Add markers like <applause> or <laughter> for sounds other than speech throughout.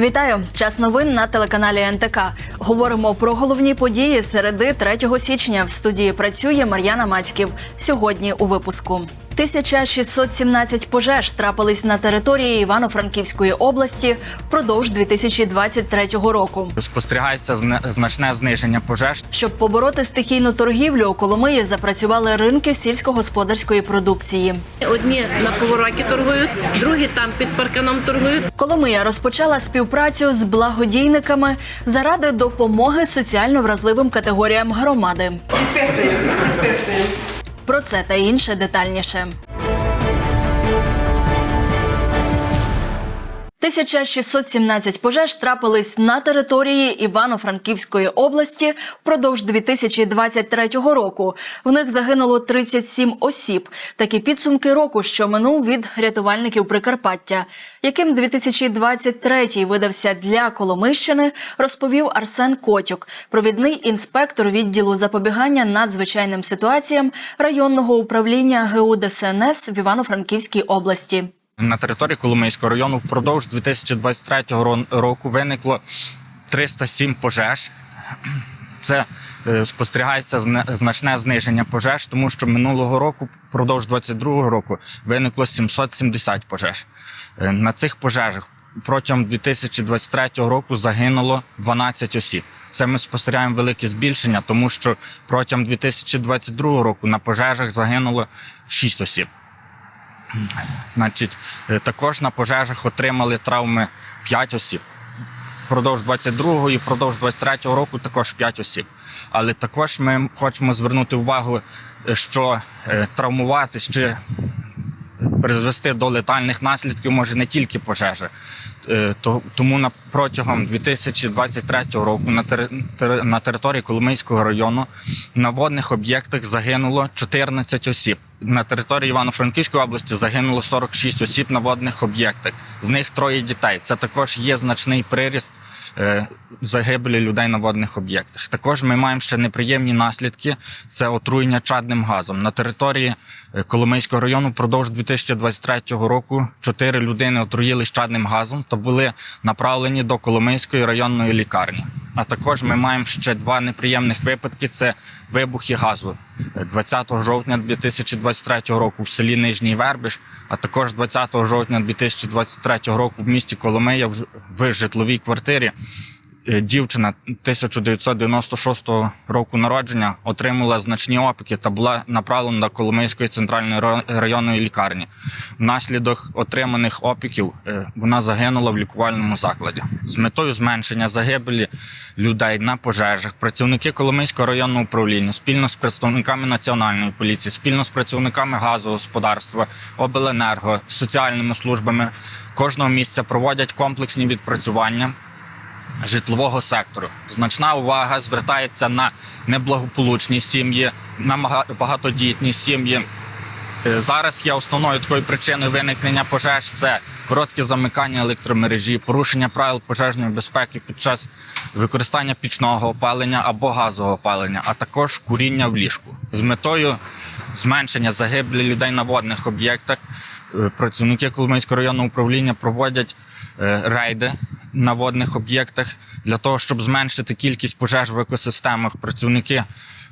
Вітаю! Час новин на телеканалі НТК. Говоримо про головні події середи 3 січня. В студії працює Мар'яна Мацьків. Сьогодні у випуску. 1617 пожеж трапились на території Івано-Франківської області впродовж 2023 року. Спостерігається значне зниження пожеж. Щоб побороти стихійну торгівлю, у Коломиї запрацювали ринки сільськогосподарської продукції. Одні на повороті торгують, другі там під парканом торгують. Коломия розпочала співпрацю з благодійниками заради допомоги соціально вразливим категоріям громади. Підписуємо, підписуємо. Про це та інше детальніше. 1617 пожеж трапились на території Івано-Франківської області впродовж 2023 року. В них загинуло 37 осіб. Такі підсумки року, що минув від рятувальників Прикарпаття. Яким 2023 видався для Коломищини, розповів Арсен Котюк, провідний інспектор відділу запобігання надзвичайним ситуаціям районного управління ГУ ДСНС в Івано-Франківській області. На території Коломийського району впродовж 2023 ро- року виникло 307 пожеж. Це е, спостерігається значне зниження пожеж, тому що минулого року, впродовж 2022 року, виникло 770 пожеж. Е, На цих пожежах протягом 2023 року загинуло 12 осіб. Це ми спостерігаємо велике збільшення, тому що протягом 2022 року на пожежах загинуло 6 осіб. Значить, е, також на пожежах отримали травми 5 осіб. Впродовж 22-го і впродовж 23-го року також 5 осіб. Але також ми хочемо звернути увагу, е, що е, травмуватись чи призвести до летальних наслідків може не тільки пожежа. Тому протягом 2023 року на території Коломийського району на водних об'єктах загинуло 14 осіб. На території Івано-Франківської області загинуло 46 осіб на водних об'єктах. З них троє дітей. Це також є значний приріст е, загибелі людей на водних об'єктах. Також ми маємо ще неприємні наслідки: це отруєння чадним газом. На території е, Коломийського району впродовж 2023 року чотири людини отруїли чадним газом та були направлені до Коломийської районної лікарні. А також ми маємо ще два неприємних випадки: це вибухи газу Е, 20 жовтня 2023 року в селі Нижній Вербиш, а також 20 жовтня 2023 року в місті Коломия в житловій квартирі. Е, Дівчина 1996 року народження отримала значні опіки та була направлена до Коломийської центральної районної лікарні. Внаслідок отриманих опіків е, вона загинула в лікувальному закладі. З метою зменшення загибелі людей на пожежах працівники Коломийського районного управління спільно з представниками національної поліції, спільно з працівниками газового господарства, обленерго, соціальними службами кожного місця проводять комплексні відпрацювання житлового сектору. Значна увага звертається на неблагополучні сім'ї, на багатодітні сім'ї. Е, Зараз є основною такою причиною виникнення пожеж це коротке замикання електромережі, порушення правил пожежної безпеки під час використання пічного опалення або газового опалення, а також куріння в ліжку. З метою зменшення загибелі людей на водних об'єктах е, працівники Коломийського районного управління проводять е, рейди на водних об'єктах для того, щоб зменшити кількість пожеж в екосистемах. Працівники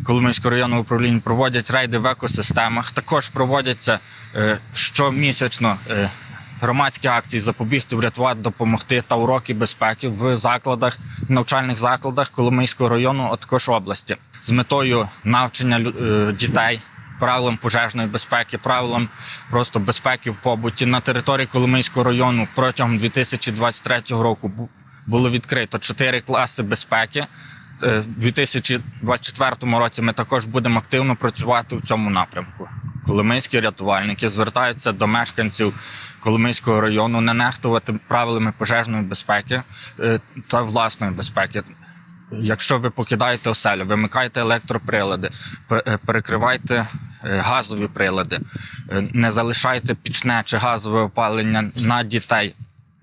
Коломийського районного управління проводять рейди в екосистемах. Також проводяться е, щомісячно е, громадські акції запобігти, врятувати, допомогти та уроки безпеки в закладах, навчальних закладах Коломийського району, а також області з метою навчання дітей. Правилам пожежної безпеки, правилам просто безпеки в побуті на території Коломийського району протягом 2023 року було відкрито чотири класи безпеки. Е, У 2024 році ми також будемо активно працювати в цьому напрямку. Коломийські рятувальники звертаються до мешканців Коломийського району не нехтувати правилами пожежної безпеки е, та власної безпеки. Якщо ви покидаєте оселю, вимикайте електроприлади, е, перекривайте газові прилади, е, не залишайте пічне чи газове опалення на дітей,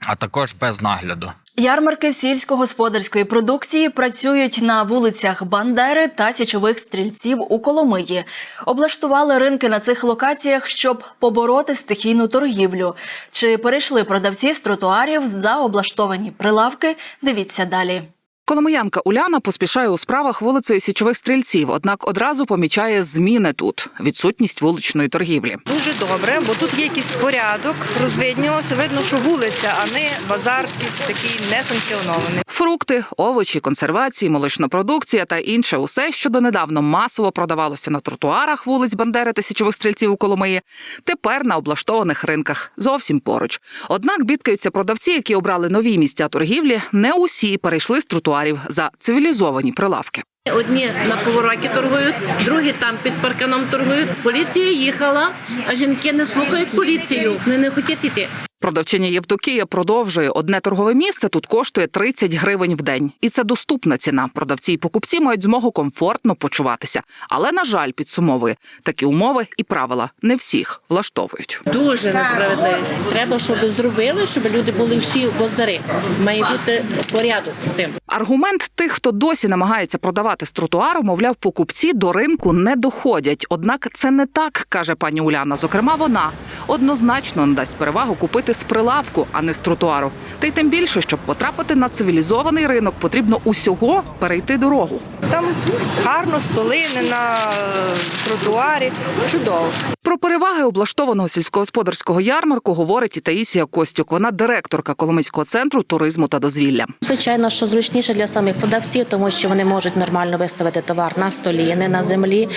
а також без нагляду. Ярмарки сільськогосподарської продукції працюють на вулицях Бандери та січових стрільців у Коломиї. Облаштували ринки на цих локаціях, щоб побороти стихійну торгівлю. Чи перейшли продавці з тротуарів за облаштовані прилавки? Дивіться далі. Коломиянка Уляна поспішає у справах вулицею січових стрільців, однак одразу помічає зміни тут відсутність вуличної торгівлі. Дуже добре, бо тут є якийсь порядок, розвиднілося, видно, що вулиця, а не базар якийсь такий несанкціонований. Фрукти, овочі, консервації, молочна продукція та інше усе, що донедавно масово продавалося на тротуарах вулиць Бандери та січових стрільців у Коломиї, тепер на облаштованих ринках зовсім поруч. Однак бідкаються продавці, які обрали нові місця торгівлі. Не усі перейшли з тротуарів за цивілізовані прилавки. Одні на повороті торгують, другі там під парканом торгують. Поліція їхала, а жінки не слухають поліцію. Вони не хочуть йти. Продавчиня Євдокія продовжує одне торгове місце тут коштує 30 гривень в день, і це доступна ціна. Продавці і покупці мають змогу комфортно почуватися. Але на жаль, підсумовує такі умови і правила не всіх влаштовують. Дуже несправедливість. Треба, щоб зробили, щоб люди були всі базари. Має бути порядок з цим. Аргумент тих, хто досі намагається продавати з тротуару, мовляв, покупці до ринку не доходять. Однак це не так, каже пані Уляна. Зокрема, вона однозначно надасть перевагу купити з прилавку, а не з тротуару. Та й тим більше, щоб потрапити на цивілізований ринок, потрібно усього перейти дорогу. Там гарно, столи, не на тротуарі. Чудово. Про переваги облаштованого сільськогосподарського ярмарку говорить і Таїсія Костюк. Вона директорка Коломийського центру туризму та дозвілля. Звичайно, що зручніше для самих продавців, тому що вони можуть нормально виставити товар на столі, не на землі,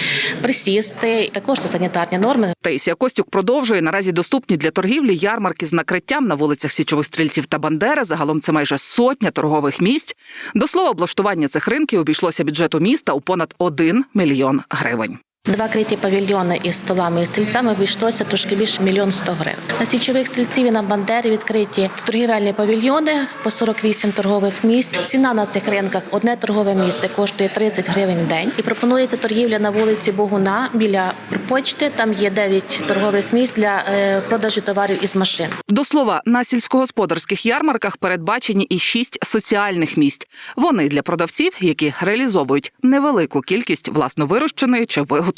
присісти. Також це санітарні норми. Таїсія Костюк продовжує наразі доступні для торгівлі ярмарки з накриттям на вулицях Січових стрільців та Бандери. Загалом це майже сотня торгових місць. До слова, облаштування цих ринків обійшлося бюджету міста у понад 1 мільйон гривень. Два криті павільйони із столами і стрільцями обійшлося трошки більше мільйон сто гривень. На січових стрільців і на Бандері відкриті торгівельні павільйони по 48 торгових місць. Ціна на цих ринках одне торгове місце коштує 30 гривень в день. І пропонується торгівля на вулиці Богуна біля почти. Там є 9 торгових місць для е, продажу товарів із машин. До слова, на сільськогосподарських ярмарках передбачені і шість соціальних місць. Вони для продавців, які реалізовують невелику кількість власно вирощеної чи виготовленої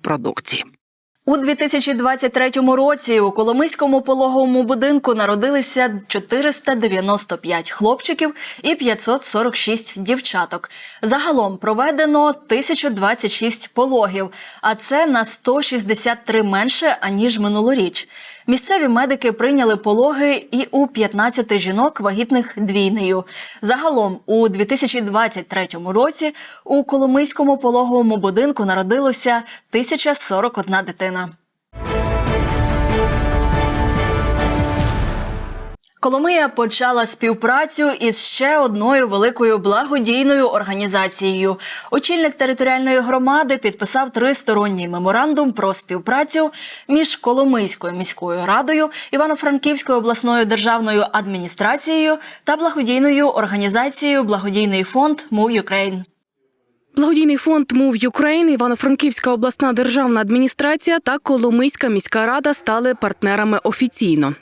продукції. У 2023 році у Коломийському пологовому будинку народилися 495 хлопчиків і 546 дівчаток. Загалом проведено 1026 пологів, а це на 163 менше аніж минулоріч. Місцеві медики прийняли пологи і у 15 жінок вагітних двійнею. Загалом у 2023 році у Коломийському пологовому будинку народилося 1041 дитина. Коломия почала співпрацю із ще одною великою благодійною організацією. Очільник територіальної громади підписав тристоронній меморандум про співпрацю між Коломийською міською радою, Івано-Франківською обласною державною адміністрацією та благодійною організацією Благодійний фонд Move Ukraine. Благодійний фонд Move Ukraine, Івано-Франківська обласна державна адміністрація та Коломийська міська рада стали партнерами офіційно.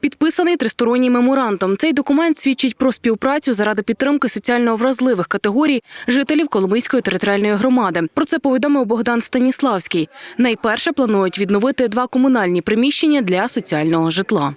Підписаний тристоронній меморандум. Цей документ свідчить про співпрацю заради підтримки соціально вразливих категорій жителів Коломийської територіальної громади. Про це повідомив Богдан Станіславський. Найперше планують відновити два комунальні приміщення для соціального житла.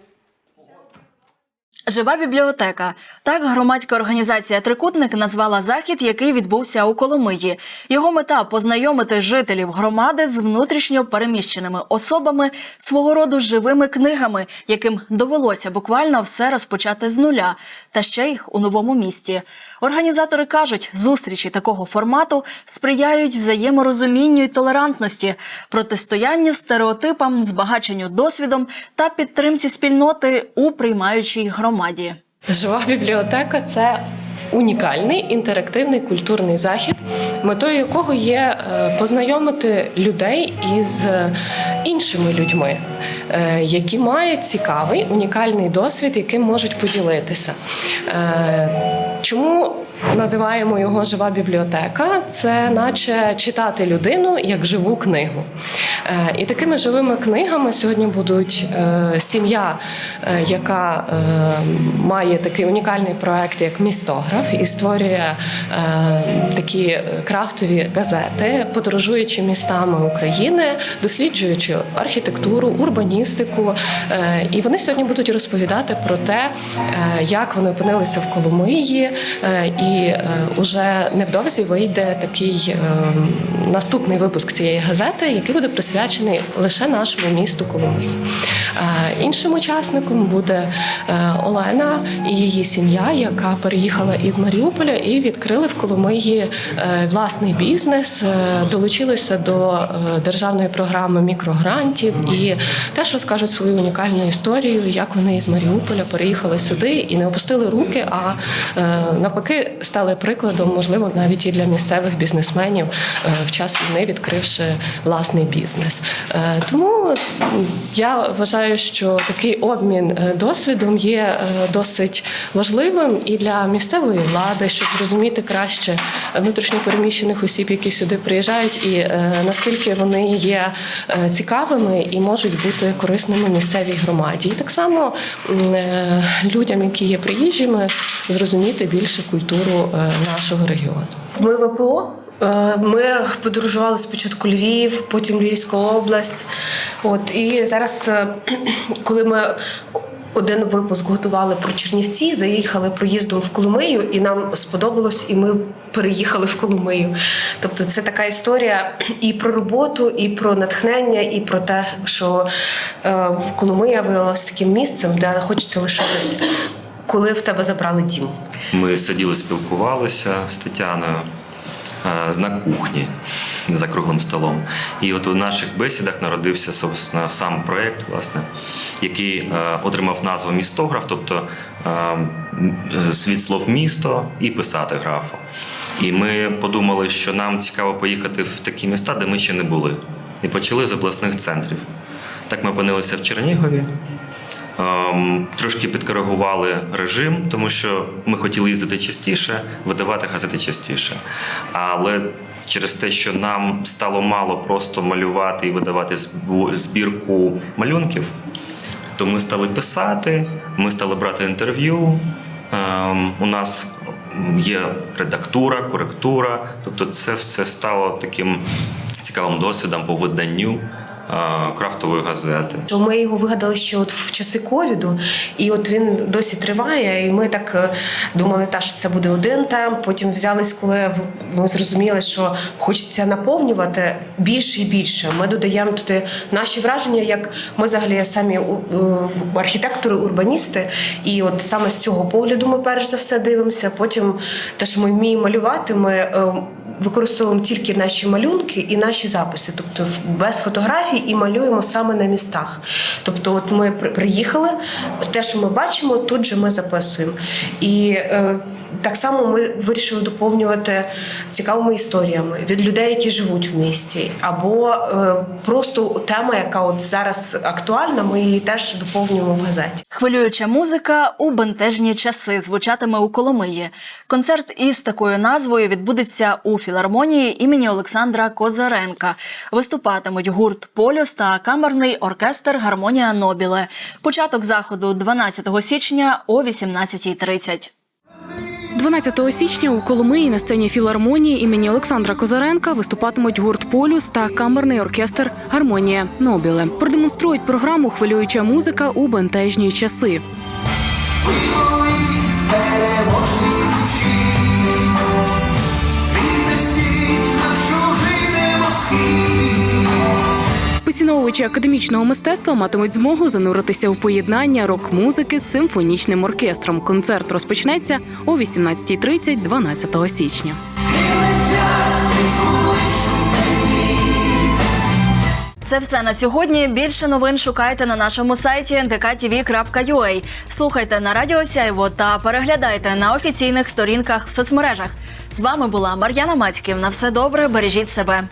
Жива бібліотека. Так громадська організація Трикутник назвала захід, який відбувся у Коломиї. Його мета познайомити жителів громади з внутрішньо переміщеними особами свого роду живими книгами, яким довелося буквально все розпочати з нуля, та ще й у новому місті. Організатори кажуть, зустрічі такого формату сприяють взаєморозумінню й толерантності, протистоянню стереотипам, збагаченню досвідом та підтримці спільноти у приймаючій громаді. Жива бібліотека це унікальний інтерактивний культурний захід, метою якого є е, познайомити людей із іншими людьми, е, які мають цікавий унікальний досвід, яким можуть поділитися. Е, Чому називаємо його жива бібліотека. Це наче читати людину як живу книгу. Е, І такими живими книгами сьогодні будуть е, сім'я, е, яка е, має такий унікальний проект, як містограф, і створює е, такі крафтові газети, подорожуючи містами України, досліджуючи архітектуру, урбаністику. Е, І вони сьогодні будуть розповідати про те, е, як вони опинилися в Коломиї, е, і уже невдовзі вийде такий наступний випуск цієї газети, який буде присвячений лише нашому місту Коломиї. Іншим учасником буде Олена і її сім'я, яка переїхала із Маріуполя і відкрили в Коломиї е, власний бізнес, е, долучилися до е, державної програми мікрогрантів і теж розкажуть свою унікальну історію, як вони із Маріуполя переїхали сюди і не опустили руки, а е, навпаки стали прикладом, можливо, навіть і для місцевих бізнесменів в час війни, відкривши власний бізнес. Тому я вважаю, що такий обмін досвідом є досить важливим і для місцевої влади, щоб зрозуміти краще внутрішньопереміщених осіб, які сюди приїжджають, і е, наскільки вони є е, цікавими і можуть бути корисними місцевій громаді. І так само е, людям, які є приїжджими, зрозуміти більше культуру нашого регіону. Ми ВПО. Ми подорожували спочатку Львів, потім Львівська область. От і зараз, <clears throat> коли ми один випуск готували про Чернівці, заїхали проїздом в Коломию, і нам сподобалось, і ми переїхали в Коломию. Тобто, це така історія і про роботу, і про натхнення, і про те, що е, Коломия виявилася таким місцем, де хочеться лишатись, коли в тебе забрали дім. Ми сиділи, спілкувалися з Тетяною е, на кухні <laughs> за круглим столом. І от у наших бесідах народився собственно, сам проєкт, власне, який е, отримав назву містограф, тобто е, від слов місто і писати графу. І ми подумали, що нам цікаво поїхати в такі міста, де ми ще не були. І почали з обласних центрів. Так ми опинилися в Чернігові. Ем, Трошки підкоригували режим, тому що ми хотіли їздити частіше, видавати газети частіше. Але через те, що нам стало мало просто малювати і видавати збірку малюнків, то ми стали писати, ми стали брати інтерв'ю. Ем, У нас є редактура, коректура. Тобто, це все стало таким цікавим досвідом по виданню крафтової газети. Що ми його вигадали ще от в часи ковіду, і от він досі триває. І ми так е, думали, та що це буде один темп. Потім взялись, коли ми зрозуміли, що хочеться наповнювати більше і більше. Ми додаємо туди наші враження, як ми взагалі самі архітектори, урбаністи. І от саме з цього погляду ми перш за все дивимося. Потім те, що ми вміємо малювати, ми. е, Використовуємо тільки наші малюнки і наші записи, тобто без фотографій і малюємо саме на містах. Тобто, от ми приїхали, те, що ми бачимо, тут же ми записуємо. І е, так само ми вирішили доповнювати цікавими історіями від людей, які живуть в місті, або е, просто тема, яка от зараз актуальна, ми її теж доповнюємо в газеті. Хвилююча музика у бентежні часи звучатиме у Коломиї. Концерт із такою назвою відбудеться у філармонії імені Олександра Козаренка. Виступатимуть гурт Полюс та камерний оркестр Гармонія Нобіле. Початок заходу 12 січня о 18.30. 12 січня у Коломиї на сцені філармонії імені Олександра Козаренка виступатимуть гурт Полюс та камерний оркестр Гармонія Нобіле. Продемонструють програму Хвилююча музика у бентежні часи. Поціновувачі академічного мистецтва матимуть змогу зануритися в поєднання рок-музики з симфонічним оркестром. Концерт розпочнеться о 18.30 12 січня. Це все на сьогодні. Більше новин шукайте на нашому сайті ndktv.ua. Слухайте на Радіо Сяйво та переглядайте на офіційних сторінках в соцмережах. З вами була Мар'яна Мацьків. На все добре, бережіть себе.